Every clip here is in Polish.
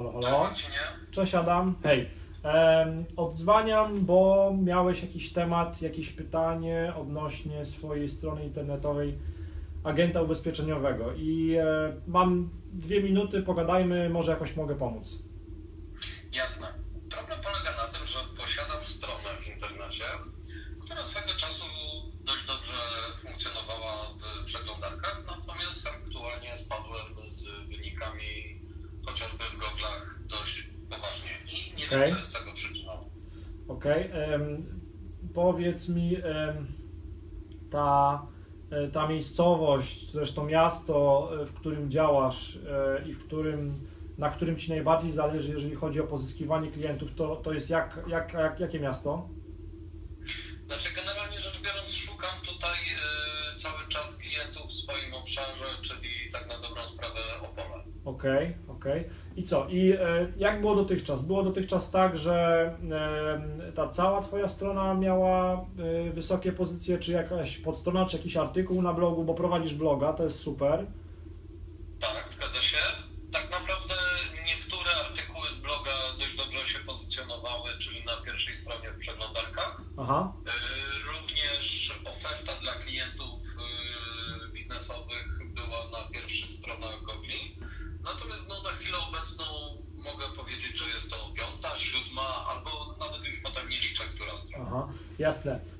Halo, halo. Cześć Adam. Hej. Em, odzwaniam, bo miałeś jakiś temat, jakieś pytanie odnośnie swojej strony internetowej agenta ubezpieczeniowego i e, mam dwie minuty, pogadajmy, może jakoś mogę pomóc. Jasne. Problem polega na tym, że posiadam stronę w internecie, która swego czasu dość dobrze funkcjonowała w przeglądarkach, natomiast aktualnie spadłem z wynikami chociażby w goglach dość poważnie i nie wiem, Okej. co jest tego przyczyną. Ok. em, powiedz mi, em, ta, e, ta miejscowość, czy też to miasto, e, w którym działasz e, i w którym, na którym ci najbardziej zależy, jeżeli chodzi o pozyskiwanie klientów, to, to jest jak, jak, jak, jakie miasto? Znaczy, generalnie rzecz biorąc, szukam tutaj y, cały czas klientów w swoim obszarze, czyli tak na dobrą sprawę Okej, okej. I co? I e, jak było dotychczas? Było dotychczas tak, że ta cała Twoja strona miała e, wysokie pozycje, czy jakaś podstrona, czy jakiś artykuł na blogu, bo prowadzisz bloga, to jest super. Tak, zgadza się. Tak naprawdę niektóre artykuły z bloga dość dobrze się pozycjonowały, czyli na pierwszej stronie w przeglądarkach. Aha,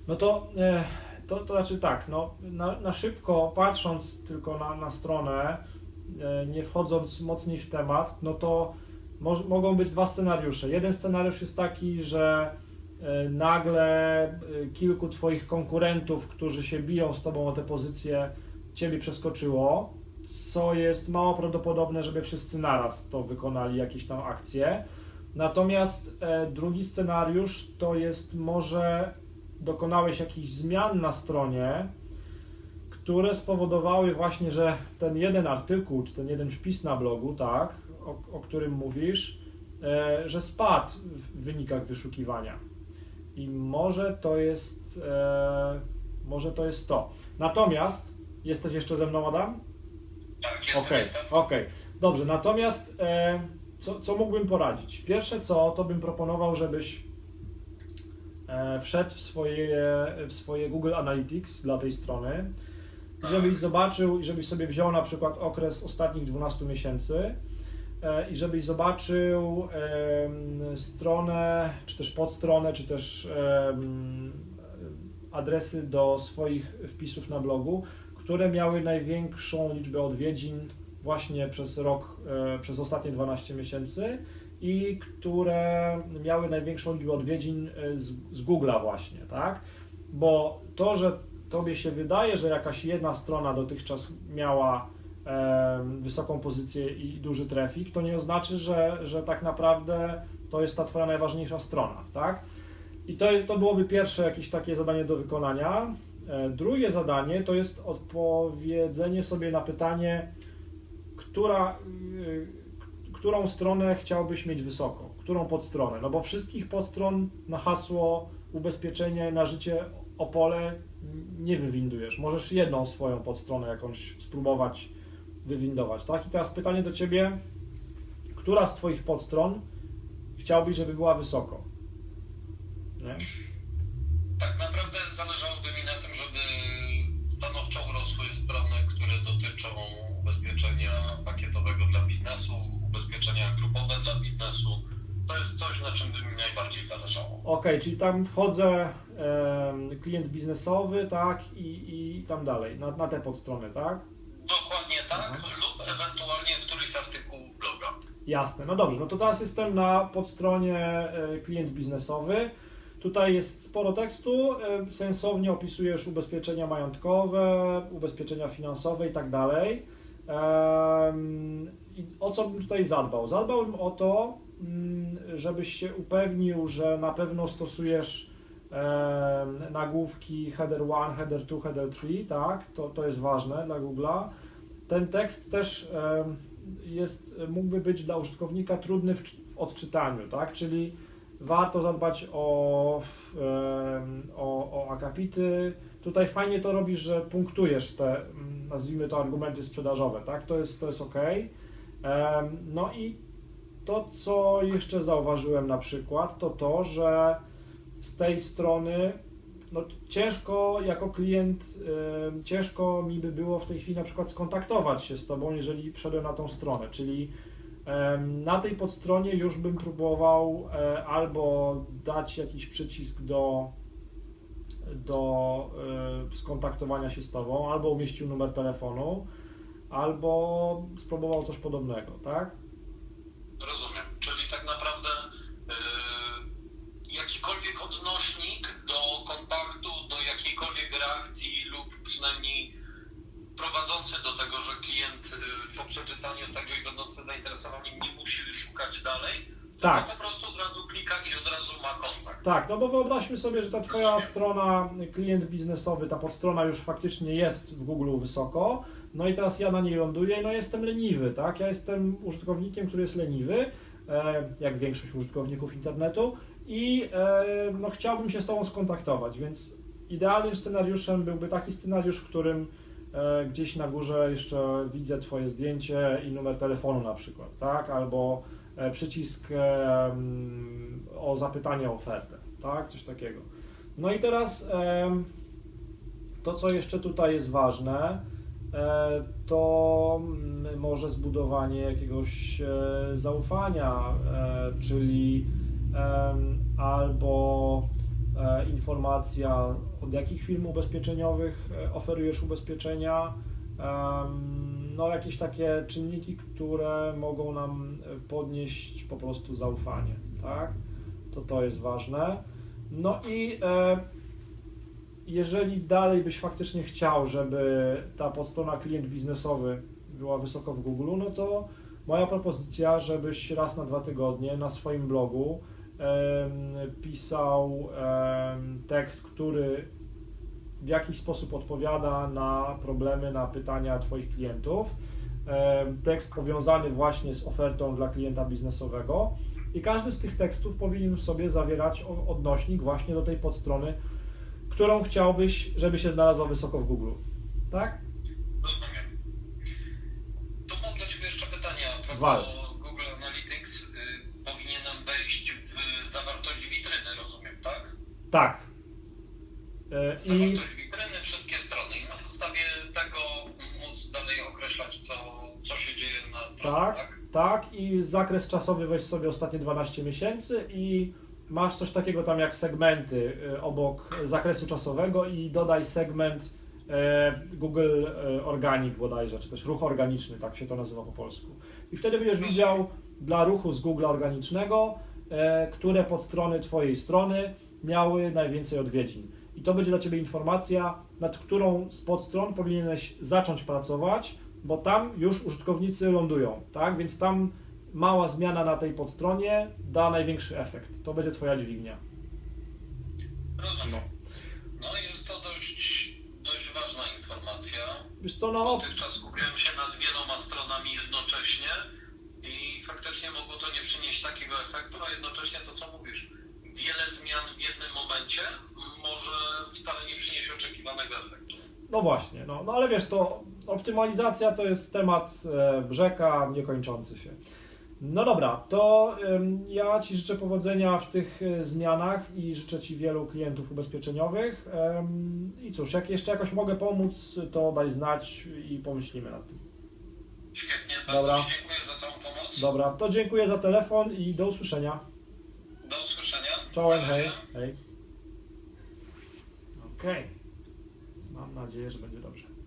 No to, e, to, to znaczy tak, no, na, na szybko patrząc tylko na, na stronę, e, nie wchodząc mocniej w temat, no to moż, mogą być dwa scenariusze. Jeden scenariusz jest taki, że e, nagle kilku Twoich konkurentów, którzy się biją z Tobą o te pozycje, Ciebie przeskoczyło, co jest mało prawdopodobne, żeby wszyscy naraz to wykonali jakieś tam akcje. Natomiast drugi scenariusz to jest może dokonałeś jakichś zmian na stronie, które spowodowały właśnie, że ten jeden artykuł, czy ten jeden wpis na blogu, tak, o, o którym mówisz, e, że spadł w wynikach wyszukiwania. I może to jest, e, może to jest to. Natomiast, jesteś jeszcze ze mną, Adam? Tak, jestem, Okej, jestem. okej. Dobrze, natomiast e, co, co mógłbym poradzić? Pierwsze co, to bym proponował, żebyś wszedł w swoje, w swoje Google Analytics dla tej strony. I żebyś zobaczył i żebyś sobie wziął na przykład okres ostatnich 12 miesięcy e, i żebyś zobaczył stronę, czy też podstronę, czy też adresy do swoich wpisów na blogu, które miały największą liczbę odwiedzin właśnie przez rok, e, przez ostatnie 12 miesięcy i które miały największą liczbę odwiedzin e, z, z Google'a właśnie, tak? Bo to, że tobie się wydaje, że jakaś jedna strona dotychczas miała e, wysoką pozycję i duży trafik, to nie oznacza, że, że tak naprawdę to jest ta twoja najważniejsza strona, tak? I to, to byłoby pierwsze jakieś takie zadanie do wykonania. E, Drugie zadanie to jest odpowiedzenie sobie na pytanie, która, y, którą stronę chciałbyś mieć wysoko, którą podstronę. No bo wszystkich podstron na hasło ubezpieczenie na życie Opole nie wywindujesz. Możesz jedną swoją podstronę jakąś spróbować wywindować, tak? I teraz pytanie do Ciebie, która z Twoich podstron chciałbyś, żeby była wysoko? Nie? Tak naprawdę zależałoby mi na tym, żeby stanowczo urosły strony, które dotyczą ubezpieczenia pakietowego dla biznesu, ubezpieczenia grupowe dla biznesu. To jest coś, na czym by mi najbardziej zależało. Ok, czyli tam wchodzę klient biznesowy, tak, i, i tam dalej, na, na tę podstronę, tak? Dokładnie tak, Mhm. lub ewentualnie któryś artykuł bloga. Jasne, no dobrze, no to teraz jestem na podstronie e, klient biznesowy. Tutaj jest sporo tekstu, sensownie opisujesz ubezpieczenia majątkowe, ubezpieczenia finansowe i tak dalej. O co bym tutaj zadbał? Zadbałbym o to, mm, żebyś się upewnił, że na pewno stosujesz em, nagłówki header 1, header 2, header 3, tak? To, to jest ważne dla Google'a. Ten tekst też em, jest, mógłby być dla użytkownika trudny w, w odczytaniu, tak? Czyli warto zadbać o, o, o akapity. Tutaj fajnie to robisz, że punktujesz te, mm, nazwijmy to, argumenty sprzedażowe, tak? To jest, to jest ok. No i to, co jeszcze zauważyłem na przykład, to to, że z tej strony no, ciężko jako klient, ciężko mi by było w tej chwili na przykład skontaktować się z Tobą, jeżeli wszedłem na tą stronę, czyli na tej podstronie już bym próbował e, albo dać jakiś przycisk do, do e, skontaktowania się z Tobą, albo umieścił numer telefonu, albo spróbował coś podobnego, tak? Rozumiem. Czyli tak naprawdę yy, jakikolwiek odnośnik do kontaktu, do jakiejkolwiek reakcji lub przynajmniej prowadzący do tego, że klient yy, po przeczytaniu tego i będący zainteresowani nie musi szukać dalej, Tak. po prostu od razu klika i od razu ma kontakt. Tak, no bo wyobraźmy sobie, że ta Twoja strona, klient biznesowy, ta podstrona już faktycznie jest w Google wysoko, no i teraz ja na niej ląduję, no jestem leniwy, tak? Ja jestem użytkownikiem, który jest leniwy, e, jak większość użytkowników internetu i e, no chciałbym się z Tobą skontaktować, więc idealnym scenariuszem byłby taki scenariusz, w którym e, gdzieś na górze jeszcze widzę Twoje zdjęcie i numer telefonu na przykład, tak? Albo przycisk o zapytanie o ofertę, tak? Coś takiego. No i teraz to, co jeszcze tutaj jest ważne, to mm, może zbudowanie jakiegoś e, zaufania, e, czyli albo e, informacja, od jakich firm ubezpieczeniowych e, oferujesz ubezpieczenia, no jakieś takie czynniki, które mogą nam e, podnieść po prostu zaufanie, tak? To to jest ważne. No i e, jeżeli dalej byś faktycznie chciał, żeby ta podstrona klient biznesowy była wysoko w Google, no to moja propozycja, żebyś raz na dwa tygodnie na swoim blogu pisał tekst, który w jakiś sposób odpowiada na problemy, na pytania Twoich klientów. Tekst powiązany właśnie z ofertą dla klienta biznesowego i każdy z tych tekstów powinien w sobie zawierać odnośnik właśnie do tej podstrony, którą chciałbyś, żeby się znalazła wysoko w Google. Tak? Rozumiem. To mam do Ciebie jeszcze pytanie a propos Wal. Google Analytics. Y, powinienem wejść w zawartość witryny, rozumiem, tak? Tak. I Zawartość witryny, wszystkie strony i na podstawie tego móc dalej określać, co, co się dzieje na stronie, Tak. tak? tak, i zakres czasowy weź sobie ostatnie 12 miesięcy i masz coś takiego tam jak segmenty e, obok zakresu czasowego i dodaj segment e, Google e, Organic bodajże, czy też ruch organiczny, tak się to nazywa po polsku. I wtedy będziesz widział dla ruchu z Google organicznego, które podstrony Twojej strony miały najwięcej odwiedzin. I to będzie dla Ciebie informacja, nad którą z podstron powinieneś zacząć pracować, bo tam już użytkownicy lądują, tak? Więc tam mała zmiana na tej podstronie da największy efekt. To będzie Twoja dźwignia. Rozumiem. No jest to dość, dość ważna informacja. Wiesz co, no, Dotychczas skupiałem się nad wieloma stronami jednocześnie i faktycznie mogło to nie przynieść takiego efektu, a jednocześnie to, co mówisz, wiele zmian w jednym momencie może wcale nie przynieść oczekiwanego efektu. no właśnie, no, no ale wiesz, to optymalizacja to jest temat e, brzeka niekończący się. No dobra, to ja Ci życzę powodzenia w tych e, zmianach i życzę Ci wielu klientów ubezpieczeniowych. I cóż, jak jeszcze jakoś mogę pomóc, to daj znać i pomyślimy nad tym. Świetnie, bardzo Dobra. Ci dziękuję za całą pomoc. Dobra, to dziękuję za telefon i do usłyszenia. Do usłyszenia. Czołem, hej. hej. Okej. Mam nadzieję, że będzie dobrze.